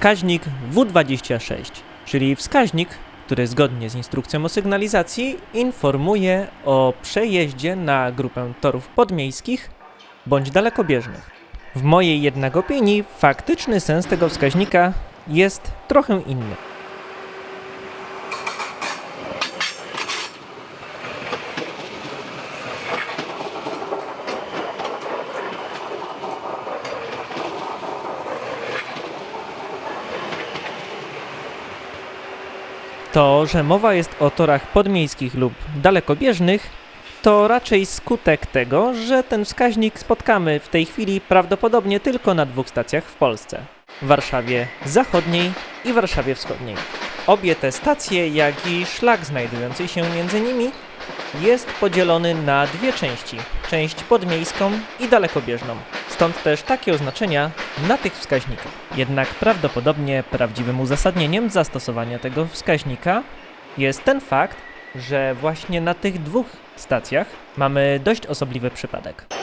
wskaźnik W26, czyli wskaźnik, który zgodnie z instrukcją o sygnalizacji informuje o przejeździe na grupę torów podmiejskich bądź dalekobieżnych. W mojej jednak opinii faktyczny sens tego wskaźnika jest trochę inny. To, że mowa jest o torach podmiejskich lub dalekobieżnych, to raczej skutek tego, że ten wskaźnik spotkamy w tej chwili prawdopodobnie tylko na dwóch stacjach w Polsce: Warszawie Zachodniej i Warszawie Wschodniej. Obie te stacje, jak i szlak znajdujący się między nimi, jest podzielony na dwie części: część podmiejską i dalekobieżną. Stąd też takie oznaczenia na tych wskaźnikach. Jednak prawdopodobnie prawdziwym uzasadnieniem zastosowania tego wskaźnika jest ten fakt, że właśnie na tych dwóch stacjach mamy dość osobliwy przypadek.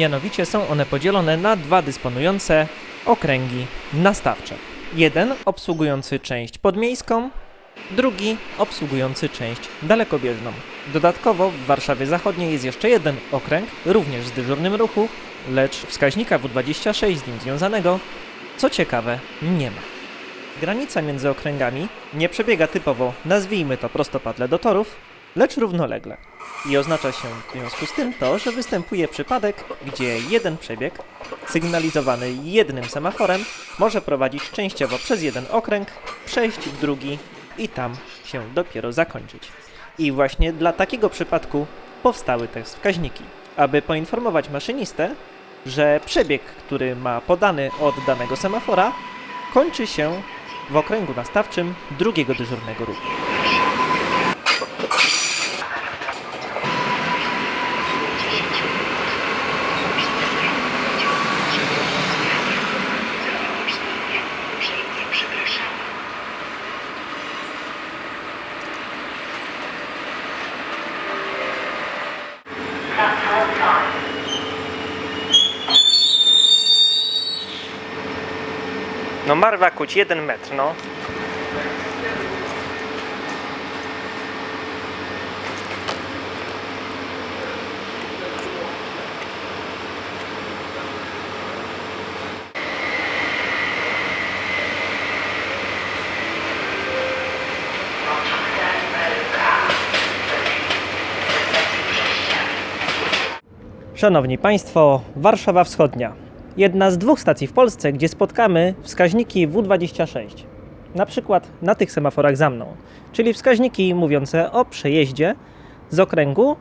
Mianowicie są one podzielone na dwa dysponujące okręgi nastawcze. Jeden obsługujący część podmiejską, drugi obsługujący część dalekobieżną. Dodatkowo w Warszawie Zachodniej jest jeszcze jeden okręg, również z dyżurnym ruchu, lecz wskaźnika W26 z nim związanego, co ciekawe, nie ma. Granica między okręgami nie przebiega typowo, nazwijmy to prostopadle do torów, lecz równolegle. I oznacza się w związku z tym to, że występuje przypadek, gdzie jeden przebieg, sygnalizowany jednym semaforem, może prowadzić częściowo przez jeden okręg, przejść w drugi i tam się dopiero zakończyć. I właśnie dla takiego przypadku powstały te wskaźniki, aby poinformować maszynistę, że przebieg, który ma podany od danego semafora, kończy się w okręgu nastawczym drugiego dyżurnego ruchu. No Marwa Kuć, jeden metr, no. Szanowni Państwo, Warszawa Wschodnia. Jedna z dwóch stacji w Polsce, gdzie spotkamy wskaźniki W26. Na przykład na tych semaforach za mną, czyli wskaźniki mówiące o przejeździe z okręgu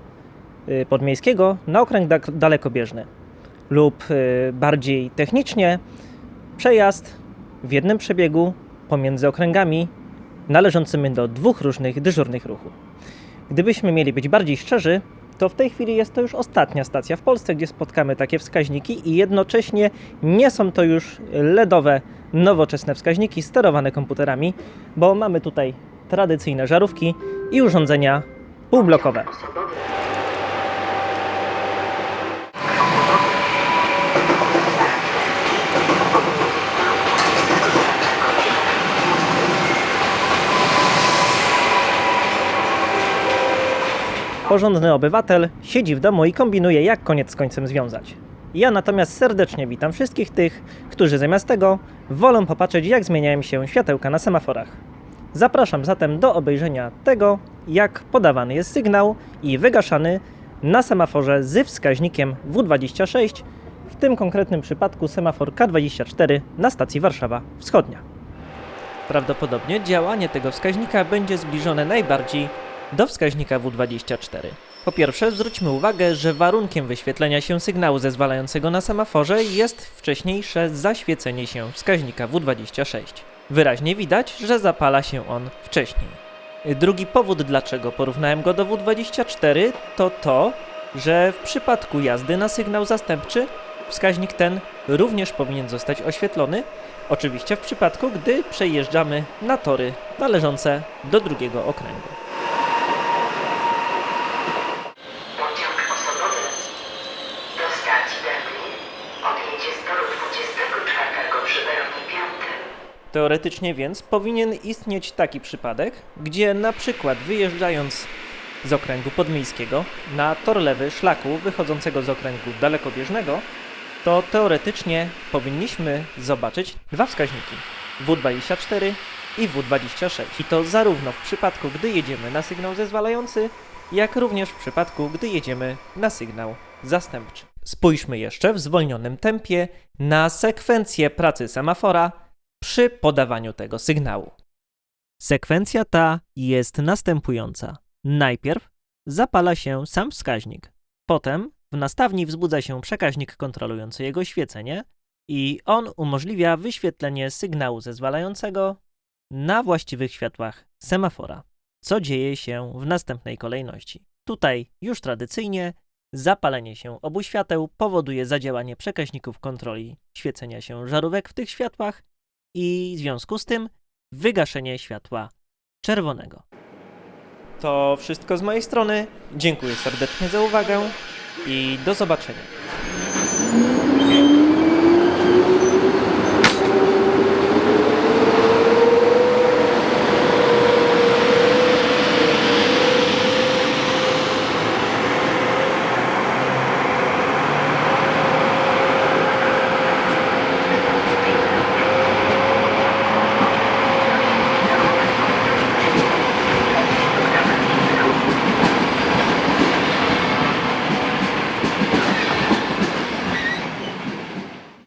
y, podmiejskiego na okręg da- dalekobieżny. Lub y, bardziej technicznie, przejazd w jednym przebiegu pomiędzy okręgami należącymi do dwóch różnych dyżurnych ruchów. Gdybyśmy mieli być bardziej szczerzy, to w tej chwili jest to już ostatnia stacja w Polsce, gdzie spotkamy takie wskaźniki i jednocześnie nie są to już LEDowe, nowoczesne wskaźniki sterowane komputerami, bo mamy tutaj tradycyjne żarówki i urządzenia półblokowe. Porządny obywatel siedzi w domu i kombinuje, jak koniec z końcem związać. Ja natomiast serdecznie witam wszystkich tych, którzy zamiast tego wolą popatrzeć, jak zmieniają się światełka na semaforach. Zapraszam zatem do obejrzenia tego, jak podawany jest sygnał i wygaszany na semaforze z wskaźnikiem W26, w tym konkretnym przypadku semafor K24 na stacji Warszawa Wschodnia. Prawdopodobnie działanie tego wskaźnika będzie zbliżone najbardziej do wskaźnika W24. Po pierwsze, zwróćmy uwagę, że warunkiem wyświetlenia się sygnału zezwalającego na semaforze jest wcześniejsze zaświecenie się wskaźnika W26. Wyraźnie widać, że zapala się on wcześniej. Drugi powód, dlaczego porównałem go do W24, to to, że w przypadku jazdy na sygnał zastępczy wskaźnik ten również powinien zostać oświetlony, oczywiście w przypadku, gdy przejeżdżamy na tory należące do drugiego okręgu. Teoretycznie więc powinien istnieć taki przypadek, gdzie na przykład wyjeżdżając z okręgu podmiejskiego na tor lewy szlaku wychodzącego z okręgu dalekobieżnego, to teoretycznie powinniśmy zobaczyć dwa wskaźniki W24 i W26. I to zarówno w przypadku, gdy jedziemy na sygnał zezwalający, jak również w przypadku, gdy jedziemy na sygnał zastępczy. Spójrzmy jeszcze w zwolnionym tempie na sekwencję pracy semafora przy podawaniu tego sygnału. Sekwencja ta jest następująca. Najpierw zapala się sam wskaźnik, potem w nastawni wzbudza się przekaźnik kontrolujący jego świecenie i on umożliwia wyświetlenie sygnału zezwalającego na właściwych światłach semafora, co dzieje się w następnej kolejności. Tutaj już tradycyjnie zapalenie się obu świateł powoduje zadziałanie przekaźników kontroli świecenia się żarówek w tych światłach i w związku z tym wygaszenie światła czerwonego. To wszystko z mojej strony. Dziękuję serdecznie za uwagę i do zobaczenia.